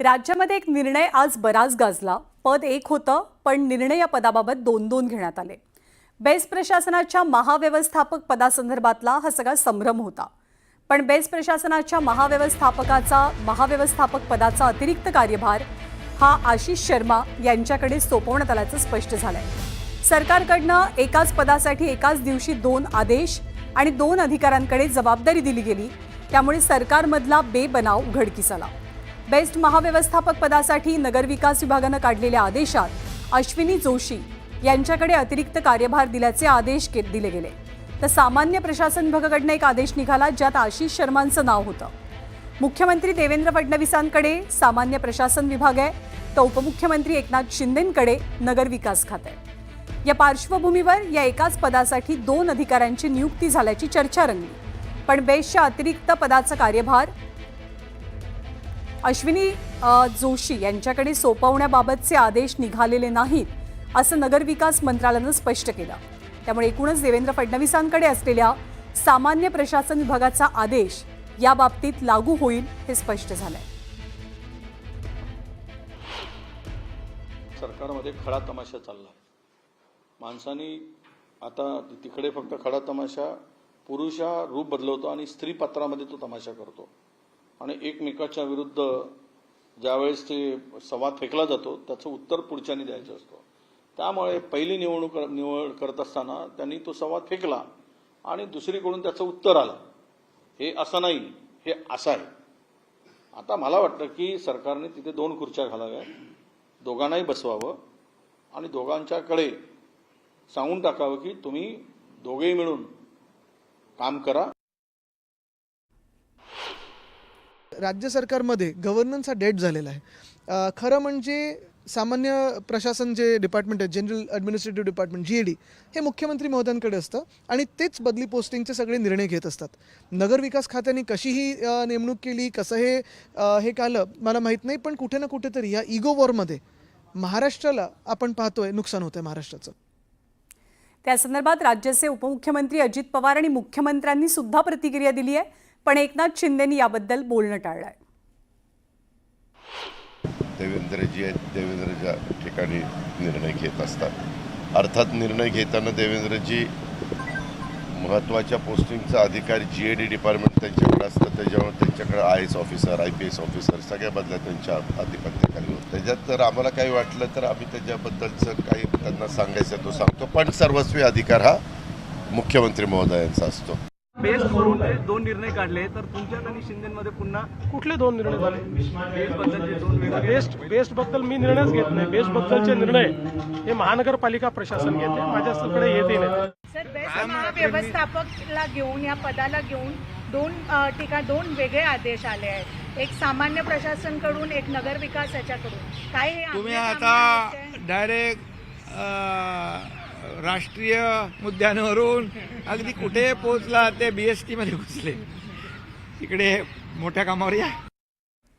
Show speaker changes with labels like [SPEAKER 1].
[SPEAKER 1] राज्यामध्ये एक निर्णय आज बराच गाजला. पद एक होतं पण निर्णय या पदाबाबत दोन दोन घेण्यात आले. बेस्ट प्रशासनाच्या महाव्यवस्थापक पदासंदर्भातला हा सगळा संभ्रम होता. पण बेस्ट प्रशासनाच्या महाव्यवस्थापकाचा महाव्यवस्थापक पदाचा अतिरिक्त कार्यभार हा आशिष शर्मा यांच्याकडे सोपवण्यात आल्याचं स्पष्ट झालंय. सरकारकडनं एकाच पदासाठी एकाच दिवशी दोन आदेश आणि दोन अधिकाऱ्यांकडे जबाबदारी दिली गेली. त्यामुळे सरकारमधला बेबनाव उघडकीस आला. बेस्ट महाव्यवस्थापक पदासाठी नगरविकास विभागानं काढलेल्या आदेशात अश्विनी जोशी यांच्याकडे अतिरिक्त कार्यभार दिल्याचे आदेश दिले गेले. तर सामान्य प्रशासन विभागाकडनं एक आदेश निघाला ज्यात आशिष शर्मांचं नाव होतं. मुख्यमंत्री देवेंद्र फडणवीसांकडे सामान्य प्रशासन विभाग आहे तर उपमुख्यमंत्री एकनाथ शिंदेंकडे नगरविकास खातं आहे. या पार्श्वभूमीवर या एकाच पदासाठी दोन अधिकाऱ्यांची नियुक्ती झाल्याची चर्चा रंगली. पण बेस्टच्या अतिरिक्त पदाचा कार्यभार अश्विनी जोशी यांच्याकडे सोपवण्याबाबतचे आदेश निघालेले नाहीत असं नगरविकास मंत्रालयानं स्पष्ट केलं. त्यामुळे एकूणच देवेंद्र फडणवीसांकडे असलेल्या सामान्य प्रशासन विभागाचा आदेश या बाबतीत लागू होईल हे स्पष्ट झालंय.
[SPEAKER 2] सरकारमध्ये खडा तमाशा चालला आहे माणसानी आता तिकडे फक्त खडा तमाशा पुरुष हा रूप बदलवतो आणि स्त्री पात्रामध्ये तो तमाशा करतो. आणि एकमेकाच्या विरुद्ध ज्यावेळेस ते संवाद फेकला जातो त्याचं उत्तर पुढच्यानी द्यायचं असतं. त्यामुळे पहिली निवडणूक निवड करत असताना त्यांनी तो संवाद फेकला आणि दुसरीकडून त्याचं उत्तर आलं. हे असं नाही हे असं आहे. आता मला वाटतं की सरकारने तिथे दोन खुर्च्या घालाव्या दोघांनाही बसवावं आणि दोघांच्याकडे सांगून टाकावं की तुम्ही दोघेही मिळून काम करा
[SPEAKER 3] राज्य सरकारमध्ये गव्हर्नन्स हा डेट झालेला आहे. खरं म्हणजे सामान्य प्रशासन जे डिपार्टमेंट आहे general administrative department G A D हे मुख्यमंत्री महोदयांकडे असतं आणि तेच बदली पोस्टिंगचे सगळे निर्णय घेत असतात. नगरविकास खात्याने कशीही नेमणूक केली कसं हे हे कालं मला माहीत नाही पण कुठे ना कुठेतरी या इगो वॉरमध्ये महाराष्ट्राला आपण पाहतोय नुकसान होतंय महाराष्ट्राचं.
[SPEAKER 1] त्या संदर्भात राज्याचे उपमुख्यमंत्री अजित पवार आणि मुख्यमंत्र्यांनी सुद्धा प्रतिक्रिया दिली आहे. पण एकनाथ शिंदेनी याबद्दल बोलणं टाळलं आहे
[SPEAKER 4] देवेंद्रजी आहेत देवेंद्रच्या ठिकाणी निर्णय घेत असतात. अर्थात निर्णय घेताना देवेंद्रजी महत्त्वाच्या पोस्टिंगचा अधिकारी जी ए डी डिपार्टमेंट त्यांच्याकडे असतं. त्याच्यामुळे त्यांच्याकडे I S officer I P S officer सगळ्या बदल्या त्यांच्या अधिपत्याखाली होतं. त्याच्यात जर आम्हाला काही वाटलं तर आम्ही त्याच्याबद्दलचं काही त्यांना सांगायचं तो सांगतो. पण सर्वस्वी अधिकार हा मुख्यमंत्री महोदयांचा असतो.
[SPEAKER 5] बेस करून दोन निर्णय काढले. तर तुमच्यात आणि शिंदेमध्ये पुन्हा
[SPEAKER 6] कुठले दोन निर्णय झाले? बेस्ट बेस्टबद्दल मी निर्णयच घेत नाही. बेस्ट बद्दलचे निर्णय हे महानगरपालिका प्रशासन घेते. माझ्याकडे येतही नाही.
[SPEAKER 7] सर बेस्ट महाव्यवस्थापकला घेऊन या पदाला घेऊन दोन ठिकाण दोन वेगळे आदेश आले आहेत. एक सामान्य प्रशासनकडून एक नगर विकास याच्याकडून काय हे
[SPEAKER 8] तुम्ही आता? डायरेक्ट राष्ट्रीय मुद्द्यांवरून अगदी कुठे पोहोचला ते बी एस टीमध्ये घुसले तिकडे मोठ्या कामावर या.